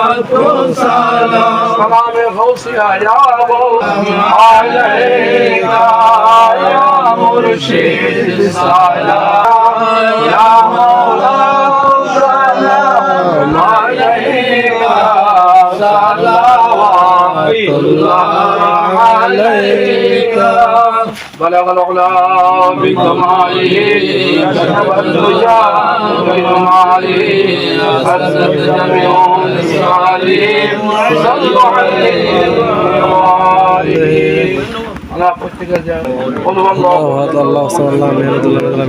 سلام عليك سلام عليك صلوات الله عليك مصطفى سلام شمع وجمع هداية فلاك سلام سلام غوصيا يا عليك يا مرشد سلام عليك. بلغ العلا بكماله كشف الدجى بكماله فسد جميع الصالحين صلوا عليه. على প্রত্যেকের قل هو الله আল্লাহ আল্লাহ সাল্লাহ মেহমুদুল্লাহ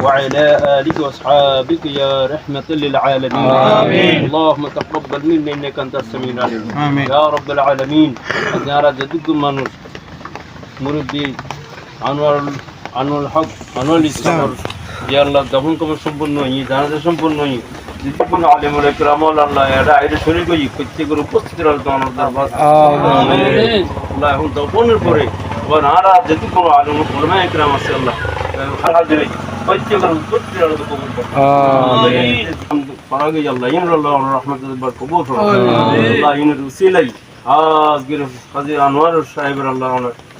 وعلى آلك وأصحابك يا رحمة للعالمين آمين اللهم تقبل منا إنك أنت السميع العليم آمين يا رب العالمين যারা যতটুকু মানুষ মুরব্বী আনোয়ার আনোয়ার হক আনোয়ার ইসলাম আল্লাহ দফন কবর সম্পন্ন হই জানাজা সম্পন্ন হই যতটুকু আলিমুল ইকরাম আল্লাহ এরা আইরে শরীর কই প্রত্যেকের উপস্থিত আমার দরবার। আল্লাহ। এখন দফনের পরে আবার আরা যতটুকু আলিম উলামা ইকরাম আছে আল্লাহ খারাপ দিলে প্রত্যেকের উপস্থিত রহমত কবুল কর আল্লাহ ইন আল্লাহ কবুল আল্লাহ ইনের উসিলাই। আজকের কাজী আনোয়ার সাহেবের আল্লাহ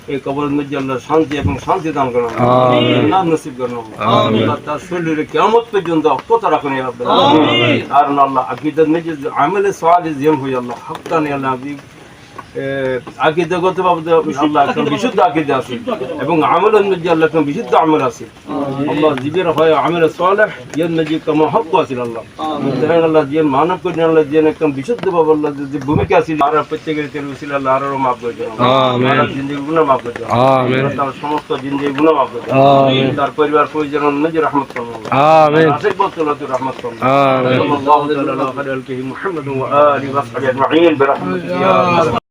এই মধ্যে আল্লাহ শান্তি এবং শান্তি দান করেন নাম নসিব করুন আল্লাহ তার শরীরে কিয়ামত পর্যন্ত অক্ষত রাখুন আলামিন। আর আল্লাহ আকিদার নিজে আমলে সওয়ালে জিম হই আল্লাহ হকতানি আল্লাহ আপনি আকিদাগত ভাবে আল্লাহ একটা বিশুদ্ধ আকিদা আছে। এবং আমলের মধ্যে আল্লাহ একটা বিশুদ্ধ আমল আছে। আল্লাহ জীবের হয় আমল সালেহ এর মধ্যে একটা মহব্ব আছে আল্লাহ। সুতরাং আল্লাহ যে মানব করে আল্লাহ যে একটা বিশুদ্ধ ভাবে আল্লাহ যে ভূমিকা আছে আর প্রত্যেকের তেল উসিল আল্লাহ আরও মাফ করে দেন। আমিন। জিন্দগি গুনাহ মাফ করে দেন। তার সমস্ত জিন্দগি গুনাহ মাফ করে দেন। তার পরিবার পরিজন নিজে রহমত করুন। আমিন। আশিক বতলাত রহমত করুন। আমিন। আলাইহি ওয়া সাল্লাম মুহাম্মদ ওয়া আলিহি ওয়া সাহবিহি আজমাইন। বিরহমাতিহি